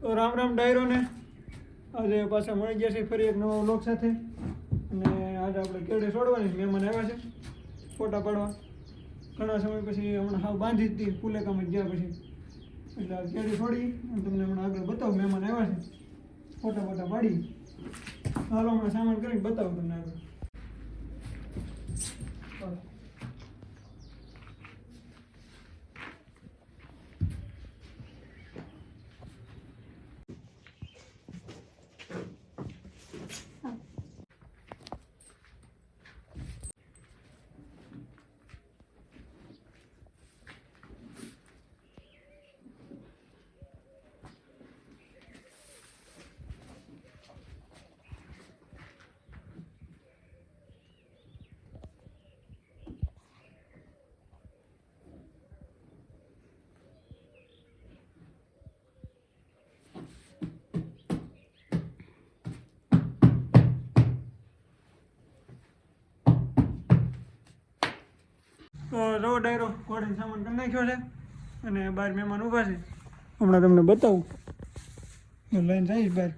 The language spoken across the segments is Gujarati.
તો રામ રામ ડાયરોને. આજે પાછા મળી ગયા છે ફરી એક નવા લોક સાથે. અને આજે આપણે કેળે છોડવાની મહેમાન આવ્યા છે, ફોટા પાડવા. ઘણા સમય પછી હમણાં હાવ બાંધી જ હતી ફૂલેકામાં ગયા પછી. એટલે આ કેળી છોડી અને તમને હમણાં આગળ બતાવું, મહેમાન આવ્યા છે. ફોટા ફોટા પાડી. હાલો, હમણાં સામાન કરીને બતાવું તમને આગળ. તો રવો ડાયરો ઘોડીને સામાન કરી નાખ્યો છે અને બહાર મહેમાન ઊભા છે. હમણાં તમને બતાવું. લઈને જઈશ બહાર.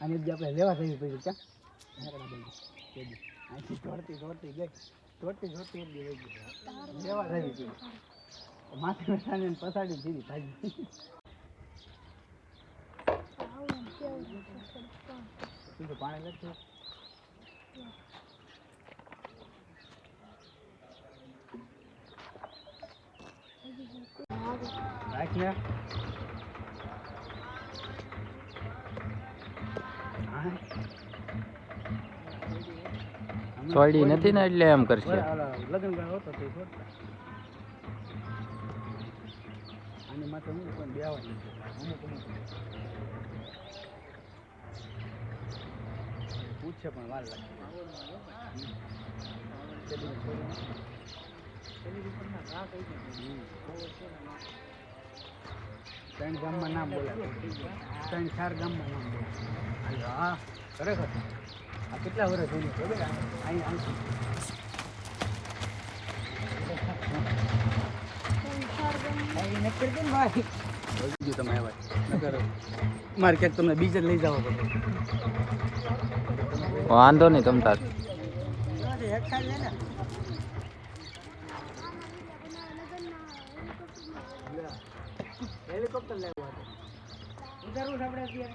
અને જે આપણે લેવા જઈએ પછી ચા લેવા થઈ માથે બેસાડીને ને પછાડી દીધી ભાજી પાણી નથી? રાખ સોયડી નથી ને એટલે એમ કરશે. પૂછે પણ વાર. ત્રણ ગામમાં નામ બોલાવે ત્રણ, ચાર ગામમાં હા, ખરેખર. આ કેટલા વર્ષ થઈ ગયું ખબર અહીં આવશું તમે આવ્યા. મારે ક્યાંક તમને બીજે લઈ જવા પડે. વાંધો નહીં તમ તાર. હેલિકોપ્ટર લેવું આપણે અત્યારે?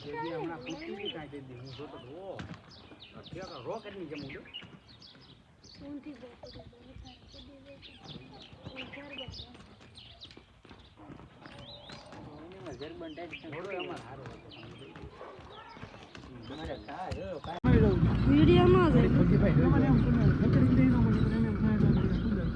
વહી જાય તમે અમારે હમણાં પૂછી હતી કાંઈ તે દી. હું જોતો હતો, ઓહ, આ કેવા રોકેટની જેમ ઉડે. એમાં જર્મન ટાઈપ છે, ઘોડો અમારે હારો હતો. તમારે કાંઈ જો, કાંઈ મારી દઉં છું. વિડીયોમાં જ ફકીભાઈ જોઈ તમારે લો. એમ શું નકરી દઈ દઉં પછી એને એમ થાય એટલે આપણે સુધાર.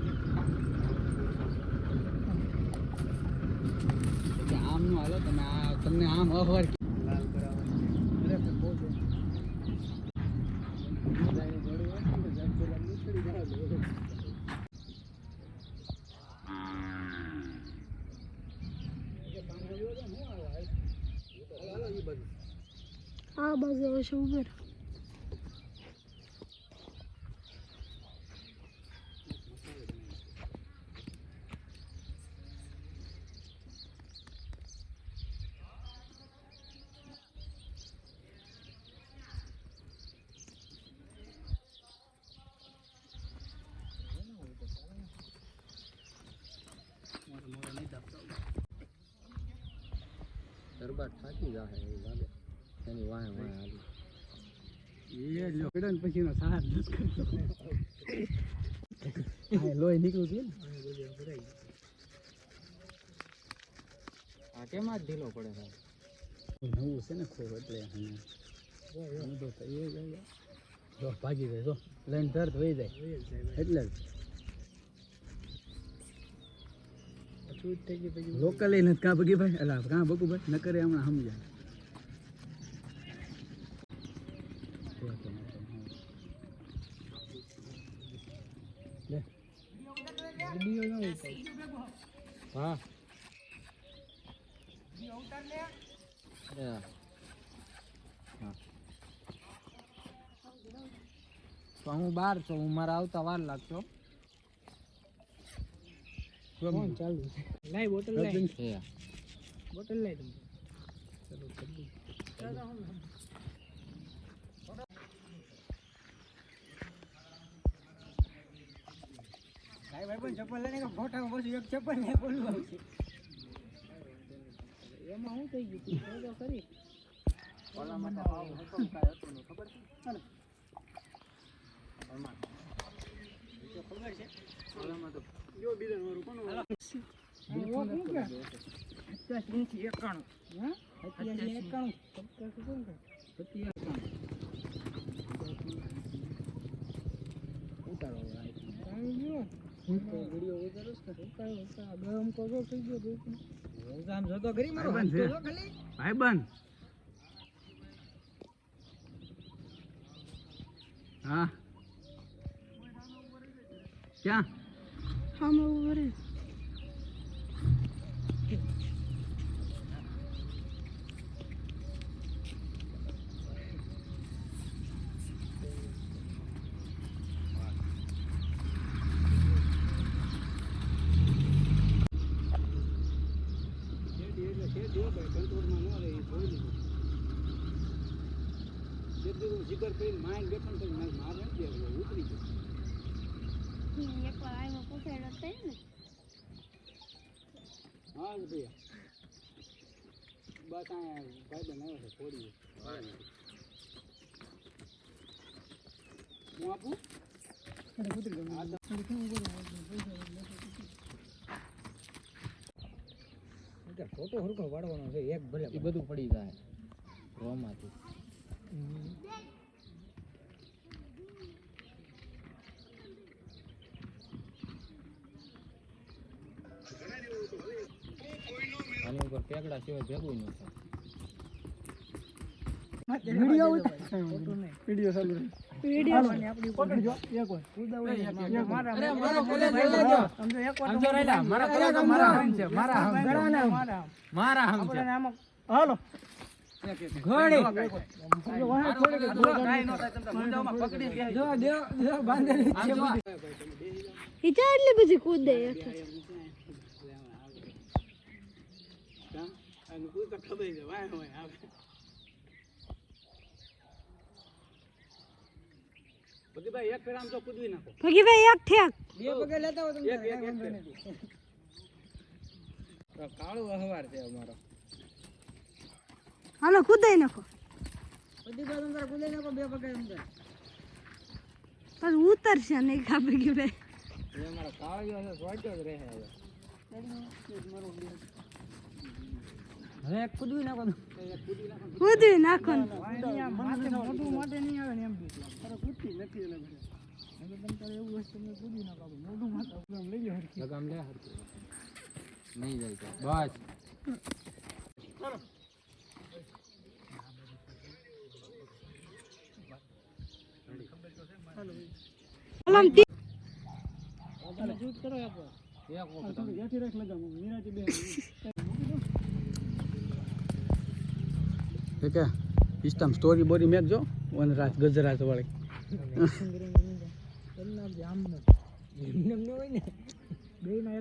કે આમ નું હાલો તમે આ તમને આમ અહવાર લાલ કરાવવાની અરે પણ બહુ છે. જાય જોડી હોય ને તો જગ પેલા નીકળી જાય એટલે. એ પાણી આવ્યું હતું, હું આવ્યો, હાલ. હાલો, હાલો, ઈ બાજુ. આ બાજુ મોટો નહીં દાબતો. દરબાર થાકી જાહે એવું લાગે એની વાહ વાહે એ લ્યો. પડ્યો ને સાથ નથી કરતો. લોહી નીકળું હતું ને? આ કેમ જ ઢીલો પડે સાહેબ? નવું છે ને ખૂબ એટલે જ ભાગી જાય જો. લઈને તરત વહી જાય. એટલે જ. લોકલ એ નથી કાં ભગીભાઈ એટલે કાં ભગુભાઈ ન કરે હમણાં સમજાય લે. વીડિયો ન ઉતાર. હા. તો હું બાર છું હું મારા આવતા વાર લાગશો ચાલુ લાઈ બોટલ લાઈ બોટલ લાઈ તમે ભાઈ ભાઈ પણ ચપ્પલ લઈને ફોટા પછી એક ચપ્પલ ને બોલવું આવશે એમાં શું થઈ ગયું તું? તો ખરી ઓલામાં તો આવું હતું કાંઈ હતું નહીં ખબર છે ખબર છે ઓલામાં તો જો બીજા વાળું કોનું એકાણું એકાણું. ઉતારો દેખ ને. હું ક્યાં? હો ભાઈ, કંટ્રોલમાં ન રહે, એ જોઈ લીધું. એક દી હું જીગર કરીને માઇન્ડ બેઠો ને મારે માર નથી આવ્યો, ઉતરી ગયો. એકવાર આવ્યો પૂછાડ્યો તો ને હા ભૈયા. બસ અહીંયા ભાઈબંધ આવ્યો છે, થોડી. હું આપું? હા, તો- ફોટો હરખો વાળવાનો છે એક ભલે એ બધું પડી જાય રોમાંથી. આની ઉપર પેગડા સિવાય ભેગું ન થાય. વીડિયો વીડિયો ચાલુ રહે. હાલો ઘોડી જો દેવ દેવ બાંધેલી છે માં. ઈ ચા એટલી બધી કૂદ તો ખબર છે વાય વાય આવે ભગીભાઈ એક ફેર આમ તો કૂદવી નાખો. ભગીભાઈ એક ઠેક બે પગે લેતા હોય તમે એક એક એક કાળું અહવાર છે અમારો. હાલો કૂદાઈ નાખો. ભગીભાઈ અંદર કુદે નાખો બે પગે અંદર. પણ ઉતરશે નહીં ખા ભગીભાઈ. એ અમારો કાળિયો છે સોટ્યો જ રહે હવે. હવે કુદવી નાખો કૂદી નાખો નહીં જાય બસ હાલો આમ તી- કરો એક વાર. એક વખત યાથી રાખ લગામ નિરાતે બે કે? ઇસ્ટામ સ્ટોરી બોરી મેક જો વનરાજ ગજરાજ વાળી. બે ના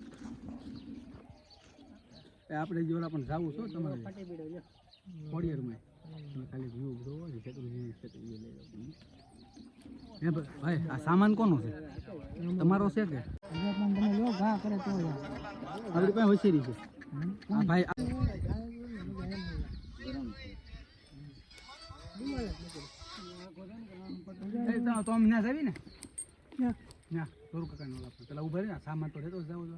આપણે જોલા પણ જાવું છો તમારે. ખોડિયારમાં તમે ખાલી વ્યૂ જોવો છે શેત્રુંજી લઈ લો ભાઈ આ સામાન કોનો છે? તમારો છે કે? આપણી પાસે હોશિયારી છે. આ ભાઈ તો- અમને અમે ના ને? થોડું કાકા નો પેલા ઊભા રહે ને સામાન તો રહેતો જાવ જો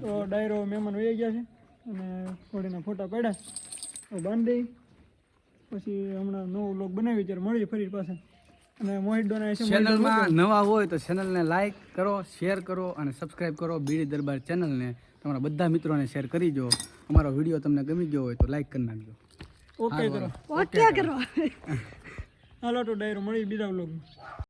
તો ડાયરો મહેમાન વહી ગયા છે અને ઘોડીના ફોટા પાડ્યા. તો બાંધી પછી હમણાં નવો લોક બનાવી ત્યારે મળીએ ફરી પાછા. અને મોહિત ડોના ચેનલમાં નવા હોય તો ચેનલને લાઈક કરો શેર કરો અને સબસ્ક્રાઈબ કરો બીડી દરબાર ચેનલને તમારા બધા મિત્રોને શેર કરી દો. અમારો વીડિયો તમને ગમી ગયો હોય તો લાઈક કરી નાખજો. ઓકે કરો. ઓકે કરો. હાલો તો ડાયરો મળી બીજા વ્લોગમાં.